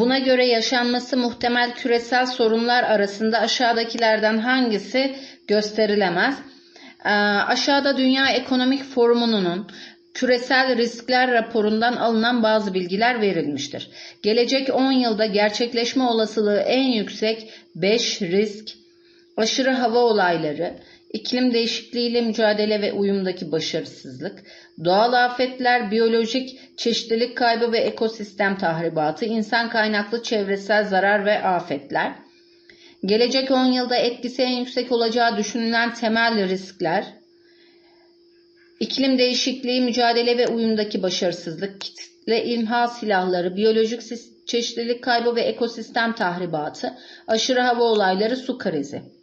Buna göre yaşanması muhtemel küresel sorunlar arasında aşağıdakilerden hangisi gösterilemez? Ee, aşağıda Dünya Ekonomik Forumu'nun küresel riskler raporundan alınan bazı bilgiler verilmiştir. Gelecek 10 yılda gerçekleşme olasılığı en yüksek 5 risk, aşırı hava olayları, iklim değişikliğiyle mücadele ve uyumdaki başarısızlık, doğal afetler, biyolojik çeşitlilik kaybı ve ekosistem tahribatı, insan kaynaklı çevresel zarar ve afetler, gelecek 10 yılda etkisi en yüksek olacağı düşünülen temel riskler, iklim değişikliği, mücadele ve uyumdaki başarısızlık, kitle imha silahları, biyolojik çeşitlilik kaybı ve ekosistem tahribatı, aşırı hava olayları, su krizi.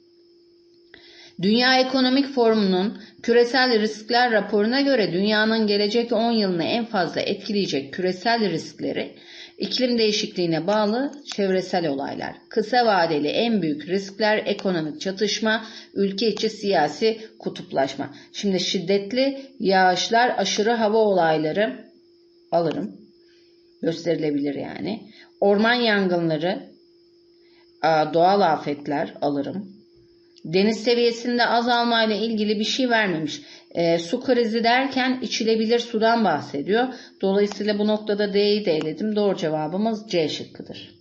Dünya Ekonomik Forumu'nun küresel riskler raporuna göre dünyanın gelecek 10 yılını en fazla etkileyecek küresel riskleri iklim değişikliğine bağlı çevresel olaylar. Kısa vadeli en büyük riskler ekonomik çatışma, ülke içi siyasi kutuplaşma. Şimdi şiddetli yağışlar, aşırı hava olayları alırım. Gösterilebilir yani. Orman yangınları, doğal afetler alırım Deniz seviyesinde azalmayla ilgili bir şey vermemiş. E, su krizi derken içilebilir sudan bahsediyor. Dolayısıyla bu noktada D'yi de eledim. Doğru cevabımız C şıkkıdır.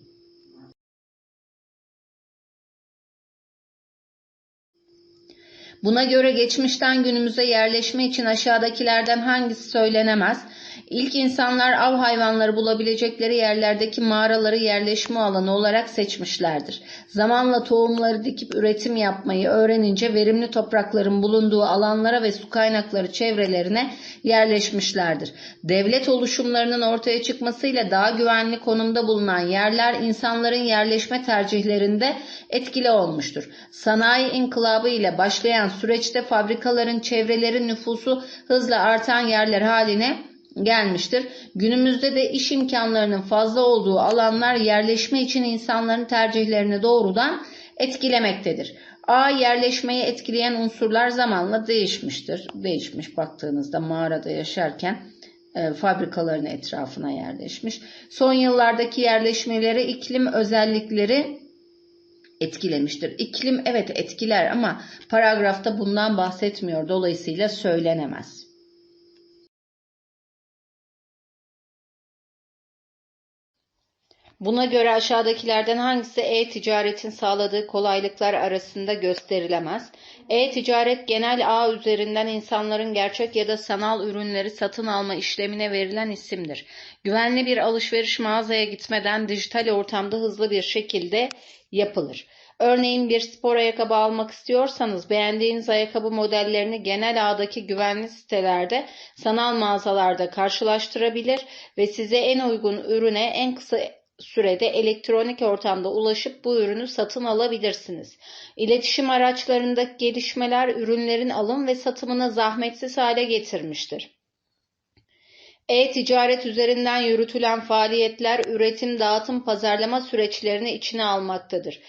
Buna göre geçmişten günümüze yerleşme için aşağıdakilerden hangisi söylenemez? İlk insanlar av hayvanları bulabilecekleri yerlerdeki mağaraları yerleşme alanı olarak seçmişlerdir. Zamanla tohumları dikip üretim yapmayı öğrenince verimli toprakların bulunduğu alanlara ve su kaynakları çevrelerine yerleşmişlerdir. Devlet oluşumlarının ortaya çıkmasıyla daha güvenli konumda bulunan yerler insanların yerleşme tercihlerinde etkili olmuştur. Sanayi inkılabı ile başlayan süreçte fabrikaların çevrelerin nüfusu hızla artan yerler haline gelmiştir. Günümüzde de iş imkanlarının fazla olduğu alanlar yerleşme için insanların tercihlerini doğrudan etkilemektedir. A yerleşmeyi etkileyen unsurlar zamanla değişmiştir. Değişmiş baktığınızda mağarada yaşarken e, fabrikaların etrafına yerleşmiş. Son yıllardaki yerleşmeleri iklim özellikleri etkilemiştir. İklim evet etkiler ama paragrafta bundan bahsetmiyor. Dolayısıyla söylenemez. Buna göre aşağıdakilerden hangisi e-ticaretin sağladığı kolaylıklar arasında gösterilemez? E-ticaret genel ağ üzerinden insanların gerçek ya da sanal ürünleri satın alma işlemine verilen isimdir. Güvenli bir alışveriş mağazaya gitmeden dijital ortamda hızlı bir şekilde yapılır. Örneğin bir spor ayakkabı almak istiyorsanız beğendiğiniz ayakkabı modellerini genel ağdaki güvenli sitelerde, sanal mağazalarda karşılaştırabilir ve size en uygun ürüne en kısa sürede elektronik ortamda ulaşıp bu ürünü satın alabilirsiniz. İletişim araçlarındaki gelişmeler ürünlerin alım ve satımını zahmetsiz hale getirmiştir. E-ticaret üzerinden yürütülen faaliyetler üretim, dağıtım, pazarlama süreçlerini içine almaktadır.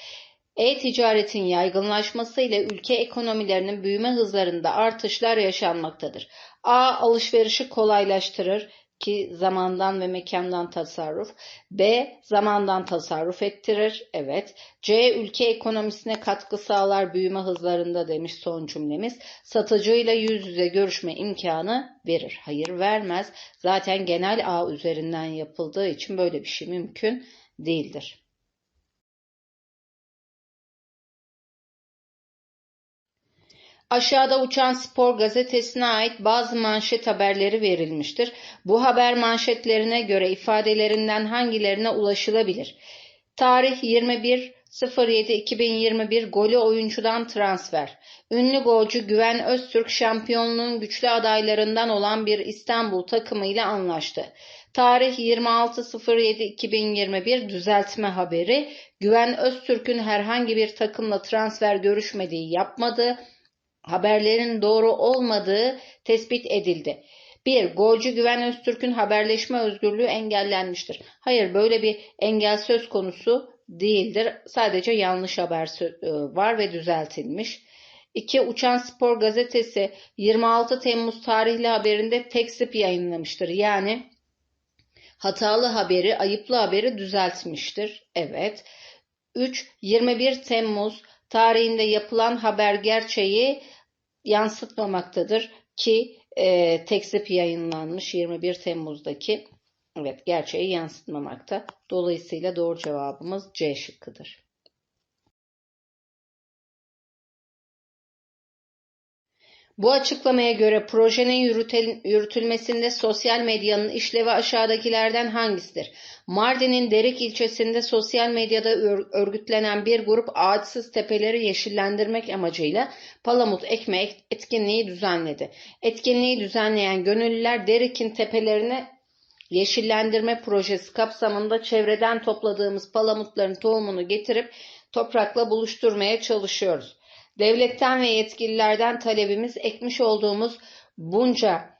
E-ticaretin yaygınlaşması ile ülke ekonomilerinin büyüme hızlarında artışlar yaşanmaktadır. A. Alışverişi kolaylaştırır ki zamandan ve mekandan tasarruf. B. Zamandan tasarruf ettirir. Evet. C. Ülke ekonomisine katkı sağlar büyüme hızlarında demiş son cümlemiz. Satıcıyla yüz yüze görüşme imkanı verir. Hayır vermez. Zaten genel ağ üzerinden yapıldığı için böyle bir şey mümkün değildir. Aşağıda Uçan Spor gazetesine ait bazı manşet haberleri verilmiştir. Bu haber manşetlerine göre ifadelerinden hangilerine ulaşılabilir? Tarih 21.07.2021 golü oyuncudan transfer. Ünlü golcü Güven Öztürk şampiyonluğun güçlü adaylarından olan bir İstanbul takımıyla anlaştı. Tarih 26.07.2021 düzeltme haberi. Güven Öztürk'ün herhangi bir takımla transfer görüşmediği yapmadığı haberlerin doğru olmadığı tespit edildi. 1. Golcü Güven Öztürk'ün haberleşme özgürlüğü engellenmiştir. Hayır böyle bir engel söz konusu değildir. Sadece yanlış haber e, var ve düzeltilmiş. 2. Uçan Spor gazetesi 26 Temmuz tarihli haberinde tekzip yayınlamıştır. Yani Hatalı haberi, ayıplı haberi düzeltmiştir. Evet. 3. 21 Temmuz tarihinde yapılan haber gerçeği yansıtmamaktadır ki e, tekzip yayınlanmış 21 Temmuz'daki evet gerçeği yansıtmamakta. Dolayısıyla doğru cevabımız C şıkkıdır. Bu açıklamaya göre projenin yürütülmesinde sosyal medyanın işlevi aşağıdakilerden hangisidir? Mardin'in Derik ilçesinde sosyal medyada örgütlenen bir grup ağaçsız tepeleri yeşillendirmek amacıyla Palamut Ekme etkinliği düzenledi. Etkinliği düzenleyen gönüllüler Derik'in tepelerini yeşillendirme projesi kapsamında çevreden topladığımız palamutların tohumunu getirip toprakla buluşturmaya çalışıyoruz. Devletten ve yetkililerden talebimiz ekmiş olduğumuz bunca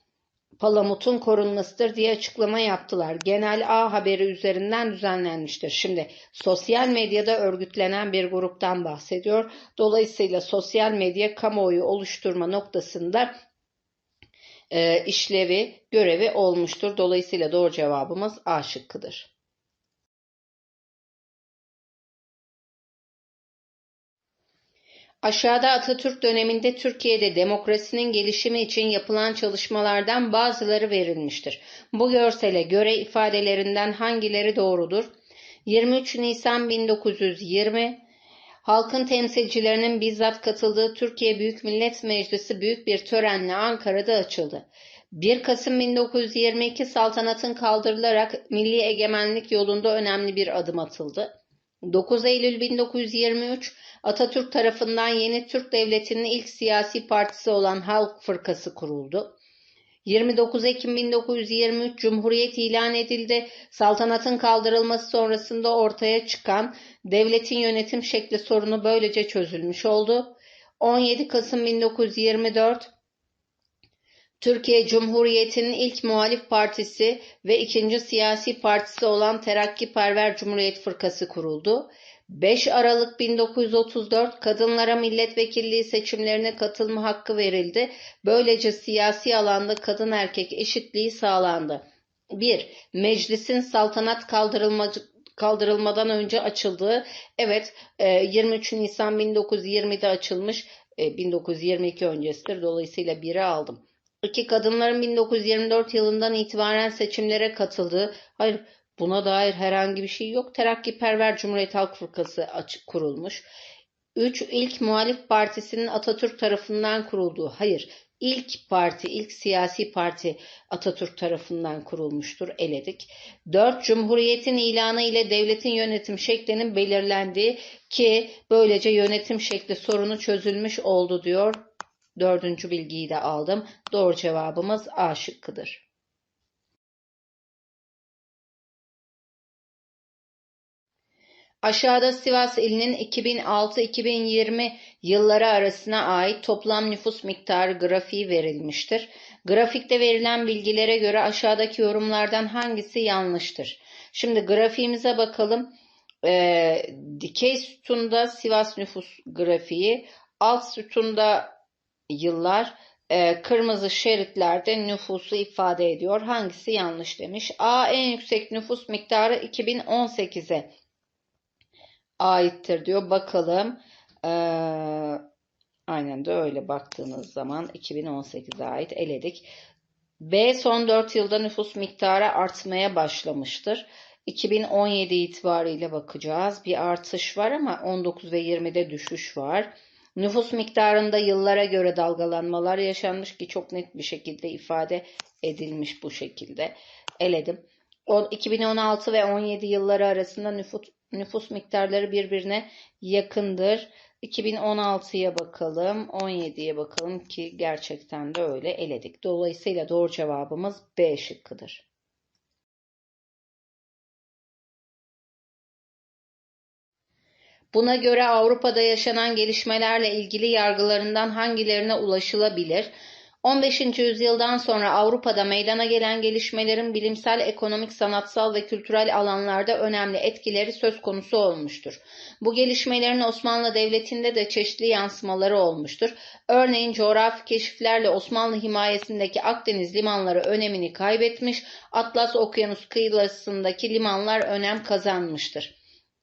palamutun korunmasıdır diye açıklama yaptılar. Genel A haberi üzerinden düzenlenmiştir. Şimdi sosyal medyada örgütlenen bir gruptan bahsediyor. Dolayısıyla sosyal medya kamuoyu oluşturma noktasında e, işlevi, görevi olmuştur. Dolayısıyla doğru cevabımız A şıkkıdır. Aşağıda Atatürk döneminde Türkiye'de demokrasinin gelişimi için yapılan çalışmalardan bazıları verilmiştir. Bu görsele göre ifadelerinden hangileri doğrudur? 23 Nisan 1920 Halkın temsilcilerinin bizzat katıldığı Türkiye Büyük Millet Meclisi büyük bir törenle Ankara'da açıldı. 1 Kasım 1922 saltanatın kaldırılarak milli egemenlik yolunda önemli bir adım atıldı. 9 Eylül 1923 Atatürk tarafından yeni Türk Devleti'nin ilk siyasi partisi olan Halk Fırkası kuruldu. 29 Ekim 1923 Cumhuriyet ilan edildi. Saltanatın kaldırılması sonrasında ortaya çıkan devletin yönetim şekli sorunu böylece çözülmüş oldu. 17 Kasım 1924 Türkiye Cumhuriyeti'nin ilk muhalif partisi ve ikinci siyasi partisi olan Terakkiperver Cumhuriyet Fırkası kuruldu. 5 Aralık 1934 kadınlara milletvekilliği seçimlerine katılma hakkı verildi. Böylece siyasi alanda kadın erkek eşitliği sağlandı. 1. Meclisin saltanat kaldırılmadan önce açıldığı, evet 23 e, Nisan 1920'de açılmış, 1922 e, öncesidir. Dolayısıyla 1'i aldım. 2. Kadınların 1924 yılından itibaren seçimlere katıldığı, hayır Buna dair herhangi bir şey yok. Terakkiperver Cumhuriyet Halk Fırkası açık kurulmuş. 3. İlk muhalif partisinin Atatürk tarafından kurulduğu. Hayır. İlk parti, ilk siyasi parti Atatürk tarafından kurulmuştur. Eledik. 4. Cumhuriyetin ilanı ile devletin yönetim şeklinin belirlendiği ki böylece yönetim şekli sorunu çözülmüş oldu diyor. Dördüncü bilgiyi de aldım. Doğru cevabımız A şıkkıdır. Aşağıda Sivas ilinin 2006-2020 yılları arasına ait toplam nüfus miktarı grafiği verilmiştir. Grafikte verilen bilgilere göre aşağıdaki yorumlardan hangisi yanlıştır? Şimdi grafiğimize bakalım. Ee, dikey sütunda Sivas nüfus grafiği, alt sütunda yıllar, e, kırmızı şeritlerde nüfusu ifade ediyor. Hangisi yanlış demiş. A en yüksek nüfus miktarı 2018'e aittir diyor. Bakalım. Ee, aynen de öyle baktığınız zaman 2018'e ait eledik. B son 4 yılda nüfus miktarı artmaya başlamıştır. 2017 itibariyle bakacağız. Bir artış var ama 19 ve 20'de düşüş var. Nüfus miktarında yıllara göre dalgalanmalar yaşanmış ki çok net bir şekilde ifade edilmiş bu şekilde. Eledim. 2016 ve 17 yılları arasında nüfus, nüfus miktarları birbirine yakındır. 2016'ya bakalım, 17'ye bakalım ki gerçekten de öyle eledik. Dolayısıyla doğru cevabımız B şıkkıdır. Buna göre Avrupa'da yaşanan gelişmelerle ilgili yargılarından hangilerine ulaşılabilir? 15. yüzyıldan sonra Avrupa'da meydana gelen gelişmelerin bilimsel, ekonomik, sanatsal ve kültürel alanlarda önemli etkileri söz konusu olmuştur. Bu gelişmelerin Osmanlı Devleti'nde de çeşitli yansımaları olmuştur. Örneğin coğrafi keşiflerle Osmanlı himayesindeki Akdeniz limanları önemini kaybetmiş, Atlas Okyanus kıyılarındaki limanlar önem kazanmıştır.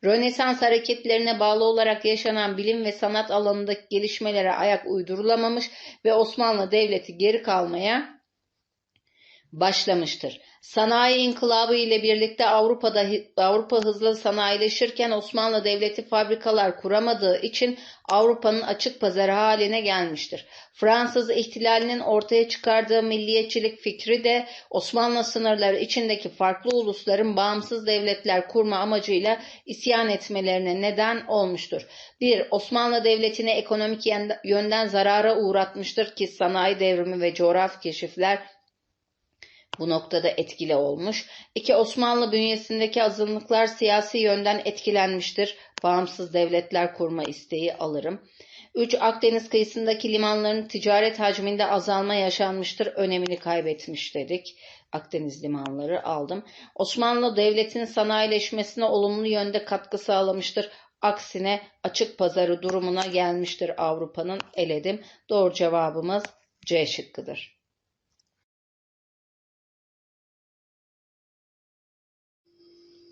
Rönesans hareketlerine bağlı olarak yaşanan bilim ve sanat alanındaki gelişmelere ayak uydurulamamış ve Osmanlı Devleti geri kalmaya başlamıştır. Sanayi inkılabı ile birlikte Avrupa'da Avrupa hızlı sanayileşirken Osmanlı Devleti fabrikalar kuramadığı için Avrupa'nın açık pazarı haline gelmiştir. Fransız ihtilalinin ortaya çıkardığı milliyetçilik fikri de Osmanlı sınırları içindeki farklı ulusların bağımsız devletler kurma amacıyla isyan etmelerine neden olmuştur. 1. Osmanlı Devleti'ni ekonomik yönden zarara uğratmıştır ki sanayi devrimi ve coğrafi keşifler bu noktada etkili olmuş. İki Osmanlı bünyesindeki azınlıklar siyasi yönden etkilenmiştir. Bağımsız devletler kurma isteği alırım. 3. Akdeniz kıyısındaki limanların ticaret hacminde azalma yaşanmıştır. Önemini kaybetmiş dedik. Akdeniz limanları aldım. Osmanlı Devleti'nin sanayileşmesine olumlu yönde katkı sağlamıştır. Aksine açık pazarı durumuna gelmiştir Avrupa'nın eledim. Doğru cevabımız C şıkkıdır.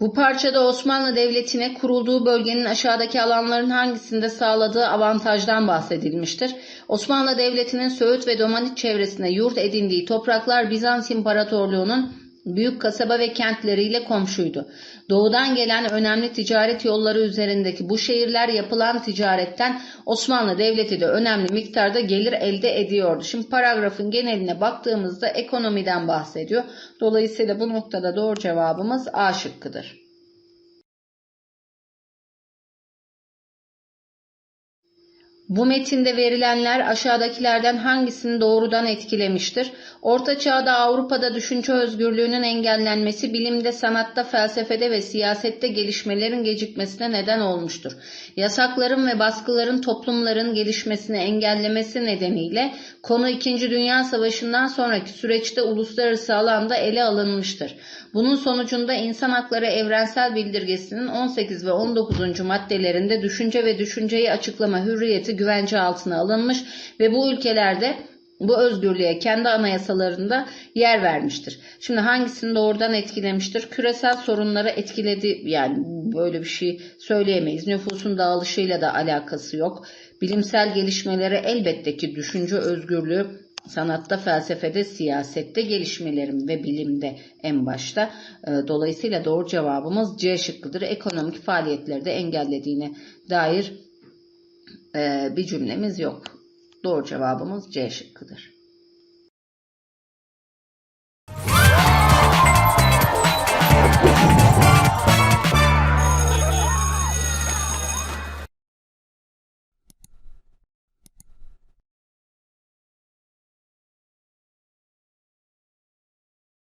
Bu parçada Osmanlı Devleti'ne kurulduğu bölgenin aşağıdaki alanların hangisinde sağladığı avantajdan bahsedilmiştir. Osmanlı Devleti'nin Söğüt ve Domaniç çevresine yurt edindiği topraklar Bizans İmparatorluğu'nun büyük kasaba ve kentleriyle komşuydu. Doğudan gelen önemli ticaret yolları üzerindeki bu şehirler yapılan ticaretten Osmanlı Devleti de önemli miktarda gelir elde ediyordu. Şimdi paragrafın geneline baktığımızda ekonomiden bahsediyor. Dolayısıyla bu noktada doğru cevabımız A şıkkıdır. Bu metinde verilenler aşağıdakilerden hangisini doğrudan etkilemiştir? Orta Çağ'da Avrupa'da düşünce özgürlüğünün engellenmesi bilimde, sanatta, felsefede ve siyasette gelişmelerin gecikmesine neden olmuştur. Yasakların ve baskıların toplumların gelişmesini engellemesi nedeniyle konu 2. Dünya Savaşı'ndan sonraki süreçte uluslararası alanda ele alınmıştır. Bunun sonucunda insan hakları evrensel bildirgesinin 18 ve 19. maddelerinde düşünce ve düşünceyi açıklama hürriyeti güvence altına alınmış ve bu ülkelerde bu özgürlüğe kendi anayasalarında yer vermiştir. Şimdi hangisini doğrudan etkilemiştir? Küresel sorunları etkiledi yani böyle bir şey söyleyemeyiz. Nüfusun dağılışıyla da alakası yok. Bilimsel gelişmeleri elbette ki düşünce özgürlüğü sanatta, felsefede, siyasette gelişmelerim ve bilimde en başta. Ee, dolayısıyla doğru cevabımız C şıkkıdır. Ekonomik faaliyetleri de engellediğine dair e, bir cümlemiz yok. Doğru cevabımız C şıkkıdır.